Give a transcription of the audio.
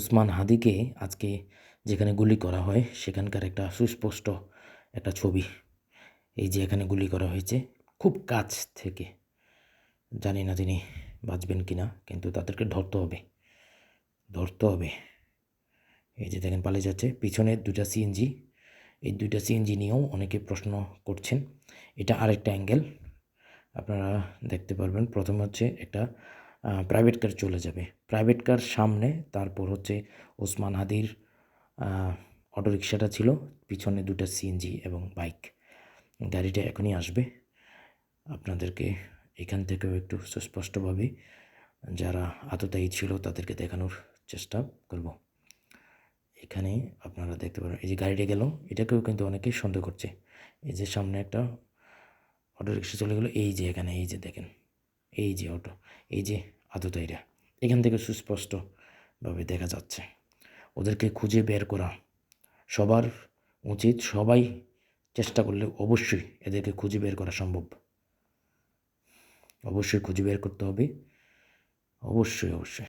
ওসমান হাদিকে আজকে যেখানে গুলি করা হয়, সেখানকার একটা সুস্পষ্ট একটা ছবি। এই যে এখানে গুলি করা হয়েছে, খুব কাছ থেকে। জানি না তিনি বাঁচবেন কি না কিন্তু তাদেরকে ধরতে হবে। ধরতে হবে। এই যে দেখেন, পালিয়ে যাচ্ছে। পিছনে দুটা সিএনজি এই দুইটা সিএনজি নিয়েও অনেকে প্রশ্ন করছেন। এটা আরেকটা অ্যাঙ্গেল। আপনারা দেখতে পারবেন। প্রথম হচ্ছে একটা প্রাইভেট কার চলে যাবে। প্রাইভেট কার সামনে, তারপর হচ্ছে ওসমান হাদির অটোরিকশাটা ছিল, পিছনে দুটো সিএনজি এবং বাইক গাড়িটা এখনই আসবে। আপনাদেরকে এখান থেকেও একটু সুস্পষ্টভাবে যারা আততায়ী ছিল তাদেরকে দেখানোর চেষ্টা করব। এখানে আপনারা দেখতে পারেন, এই যে গাড়িটা গেল, এটাকেও কিন্তু অনেকেই সন্দেহ করছে। এই যে সামনে একটা অটো রিক্সা চলে গেলো, এই যে এখানে, এই যে দেখেন। এই যে অটো এই যে আদতাইরা এখান থেকে সুস্পষ্টভাবে দেখা যাচ্ছে। ওদেরকে খুঁজে বের করা সবার উচিত, সবাই চেষ্টা করলে অবশ্যই এদেরকে খুঁজে বের করা সম্ভব। অবশ্যই খুঁজে বের করতে হবে। অবশ্যই অবশ্যই।